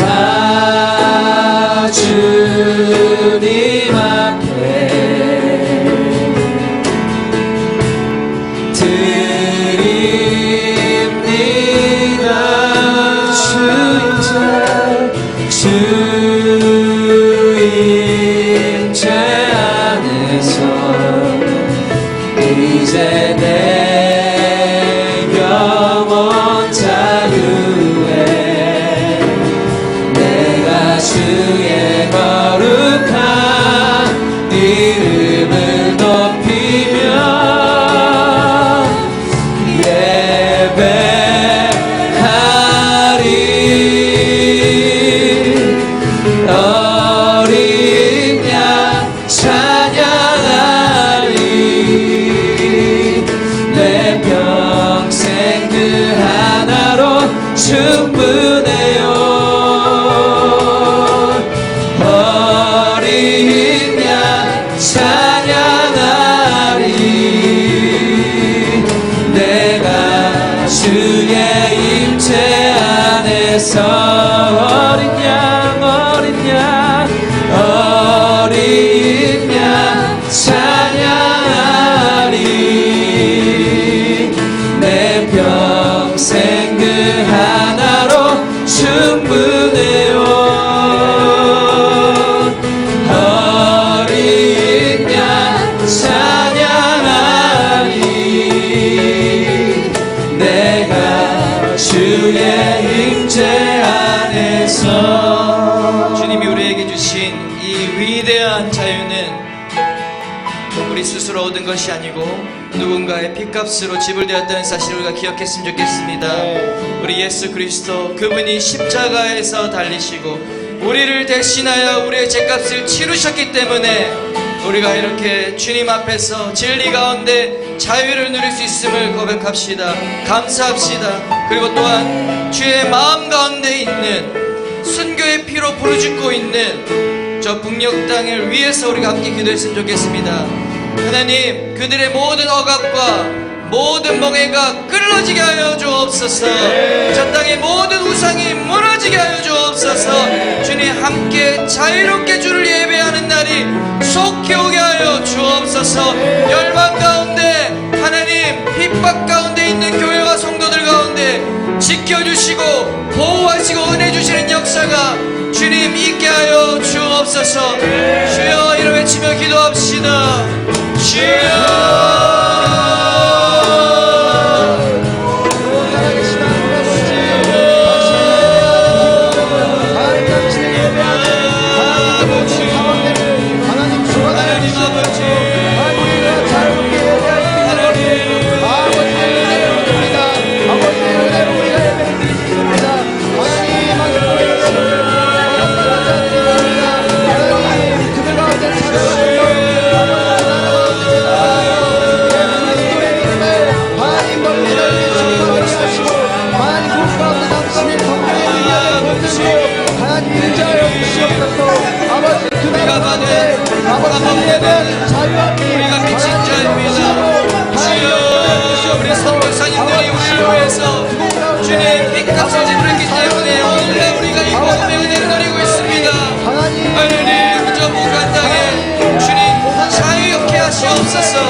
다 우리 스스로 얻은 것이 아니고 누군가의 피값으로 지불되었다는 사실을 우리가 기억했으면 좋겠습니다. 우리 예수 그리스도 그분이 십자가에서 달리시고 우리를 대신하여 우리의 죄값을 치르셨기 때문에 우리가 이렇게 주님 앞에서 진리 가운데 자유를 누릴 수 있음을 고백합시다. 감사합시다. 그리고 또한 주의 마음 가운데 있는 순교의 피로 부르짖고 있는 저 북녘 땅을 위해서 우리가 함께 기도했으면 좋겠습니다. 하나님, 그들의 모든 억압과 모든 멍해가 끊어지게 하여 주옵소서. 저 땅의 모든 우상이 무너지게 하여 주옵소서. 주님 함께 자유롭게 주를 예배하는 날이 속히 오게 하여 주옵소서. 열망 가운데 하나님 핍박 가운데 있는 교회와 성도들 가운데 지켜주시고 보호하시고 은혜 주시는 역사가 주님 있게 하여 주옵소서 주여 이름 외치며 기도합시다 주 그 값을 지불했기 때문에 오늘날 우리가 이 복음의 은혜를 누리고 있습니다. 하나님 저 무간 땅에 주님 자유롭게 하시옵소서.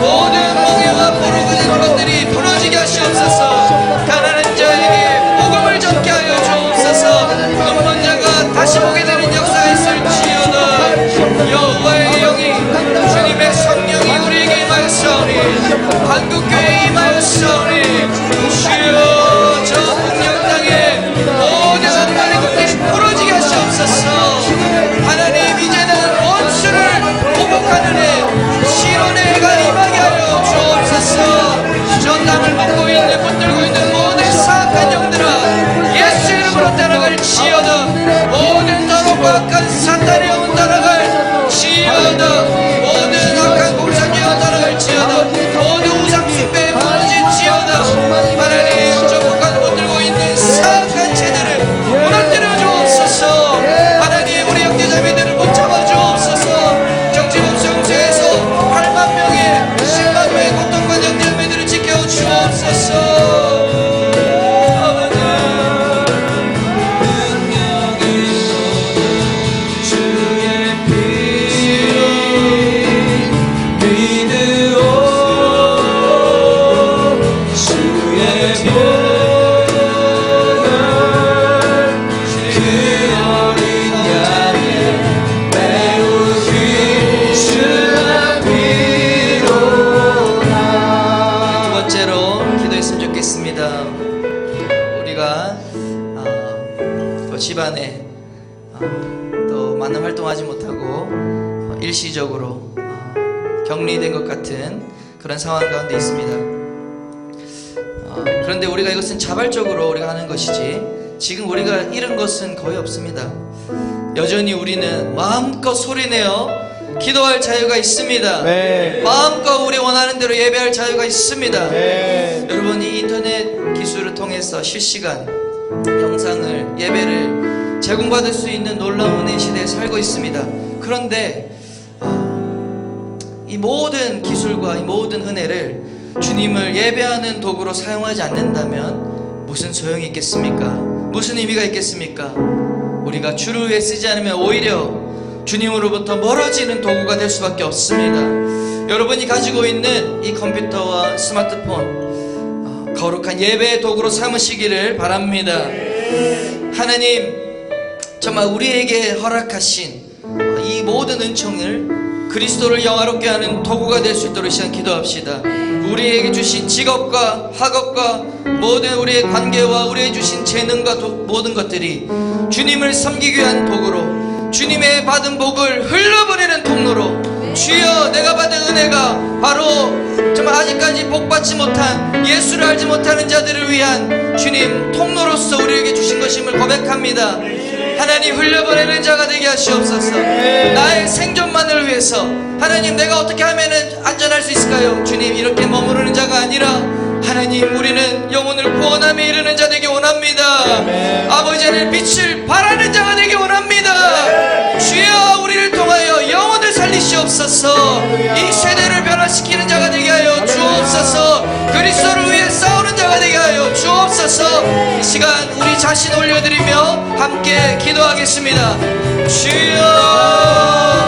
모든 일시적으로 어, 격리된 것 같은 그런 상황 가운데 있습니다. 어, 그런데 우리가 이것은 자발적으로 우리가 하는 것이지 지금 우리가 잃은 것은 거의 없습니다. 여전히 우리는 마음껏 소리내어 기도할 자유가 있습니다. 네. 마음껏 우리 원하는 대로 예배할 자유가 있습니다. 네. 여러분 이 인터넷 기술을 통해서 실시간 영상을 예배를 제공받을 수 있는 놀라운 은혜 시대에 살고 있습니다. 그런데 아, 이 모든 기술과 이 모든 은혜를 주님을 예배하는 도구로 사용하지 않는다면 무슨 소용이 있겠습니까? 무슨 의미가 있겠습니까? 우리가 주를 위해 쓰지 않으면 오히려 주님으로부터 멀어지는 도구가 될 수밖에 없습니다. 여러분이 가지고 있는 이 컴퓨터와 스마트폰 아, 거룩한 예배의 도구로 삼으시기를 바랍니다. 하나님 정말 우리에게 허락하신 이 모든 은총을 그리스도를 영화롭게 하는 도구가 될 수 있도록 시간 기도합시다. 우리에게 주신 직업과 학업과 모든 우리의 관계와 우리에게 주신 재능과 도- 모든 것들이 주님을 섬기기 위한 도구로 주님의 받은 복을 흘러보내는 통로로 주여 내가 받은 은혜가 바로 정말 아직까지 복받지 못한 예수를 알지 못하는 자들을 위한 주님 통로로서 우리에게 주신 것임을 고백합니다. 하나님 흘려보내는 자가 되게 하시옵소서. 나의 생존만을 위해서 하나님 내가 어떻게 하면은 안전할 수 있을까요? 주님 이렇게 머무르는 자가 아니라 하나님 우리는 영혼을 구원함에 이르는 자 되기 원합니다. 아버지는 빛을 발하는 자가 되기 원합니다. 주여 우리를 통하여 영혼을 살리시옵소서. 이 세대를 변화시키는 자가 되게 하여 주옵소서. 그리스도를 위해 자신 올려드리며 함께 기도하겠습니다. 주여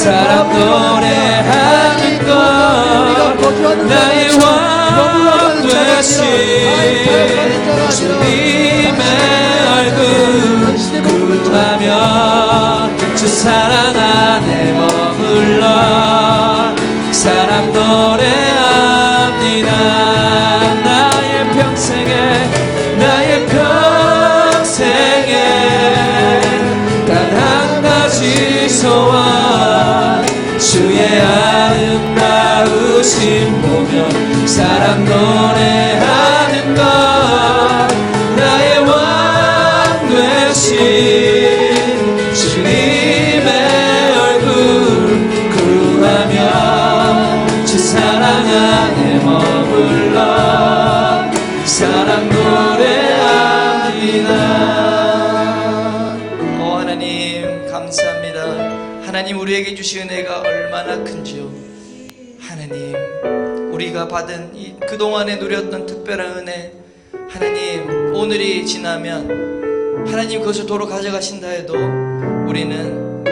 사람 노래하는 것. 나의 왕 되신 주님 주님 보며 사랑 노래하는 것 나의 왕 되신 주님의 얼굴 구하며 주 사랑 안에 머물러 사랑 노래합니다 오 하나님 감사합니다. 하나님 우리에게 주신 은혜가 얼마나 큰지요. 하나님 우리가 받은 이 그동안에 누렸던 특별한 은혜 하나님 오늘이 지나면 하나님 그것을 도로 가져가신다 해도 우리는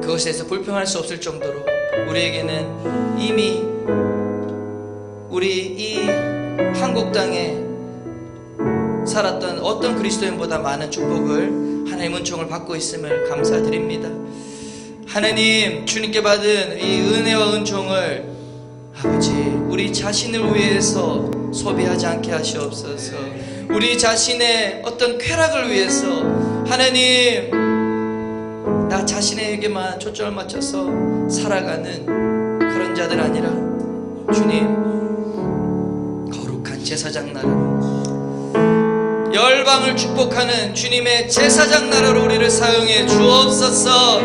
그것에서 불평할 수 없을 정도로 우리에게는 이미 우리 이 한국 땅에 살았던 어떤 그리스도인보다 많은 축복을 하나님 은총을 받고 있음을 감사드립니다. 하나님 주님께 받은 이 은혜와 은총을 아버지 우리 자신을 위해서 소비하지 않게 하시옵소서. 우리 자신의 어떤 쾌락을 위해서 하나님 나 자신에게만 초점을 맞춰서 살아가는 그런 자들 아니라 주님 거룩한 제사장 나라로 열방을 축복하는 주님의 제사장 나라로 우리를 사용해 주옵소서.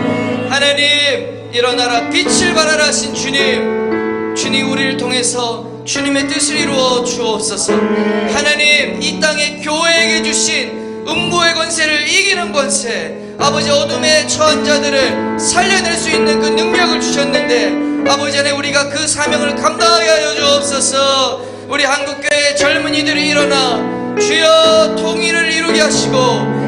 하나님 일어나라 빛을 발하라 하신 주님 주님 우리를 통해서 주님의 뜻을 이루어 주옵소서. 하나님 이 땅에 교회에게 주신 음부의 권세를 이기는 권세 아버지 어둠에 처한 자들을 살려낼 수 있는 그 능력을 주셨는데 아버지 안에 우리가 그 사명을 감당하게 하여 주옵소서 우리 한국교회 젊은이들이 일어나 주여 통일을 이루게 하시고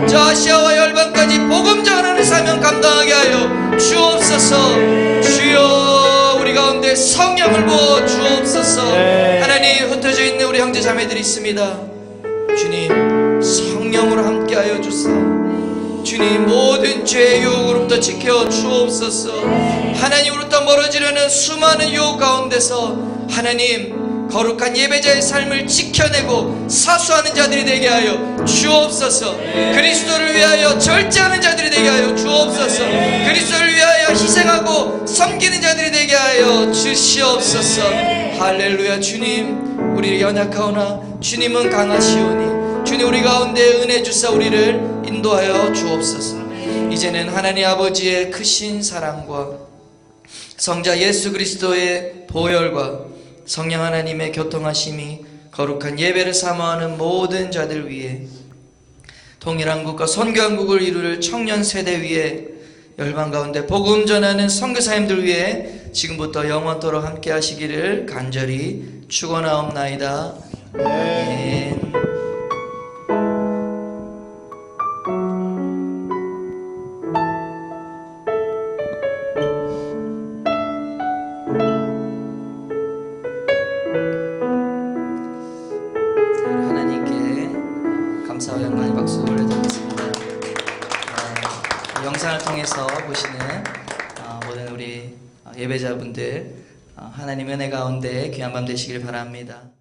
저 아시아와 열방까지 복음 전하는 사명 감당하게 하여 주옵소서. 주여 우리 가운데 성령을 부어 주옵소서. 하나님 흩어져 있는 우리 형제 자매들이 있습니다. 주님 성령으로 함께하여 주사 주님 모든 죄의 유혹으로부터 지켜 주옵소서. 하나님으로부터 멀어지려는 수많은 유혹 가운데서 하나님 거룩한 예배자의 삶을 지켜내고 사수하는 자들이 되게 하여 주옵소서. 그리스도를 위하여 절제하는 자들이 되게 하여 주옵소서. 그리스도를 위하여 희생하고 섬기는 자들이 되게 하여 주시옵소서. 할렐루야 주님. 우리 연약하오나 주님은 강하시오니 주님 우리 가운데 은혜 주사 우리를 인도하여 주옵소서. 이제는 하나님 아버지의 크신 사랑과 성자 예수 그리스도의 보혈과 성령 하나님의 교통하심이 거룩한 예배를 사모하는 모든 자들 위해 통일한국과 선교한국을 이룰 청년 세대 위에 열방 가운데 복음 전하는 선교사님들 위해 지금부터 영원토록 함께 하시기를 간절히 축원하옵나이다. 아멘. 귀한 밤 되시길 바랍니다.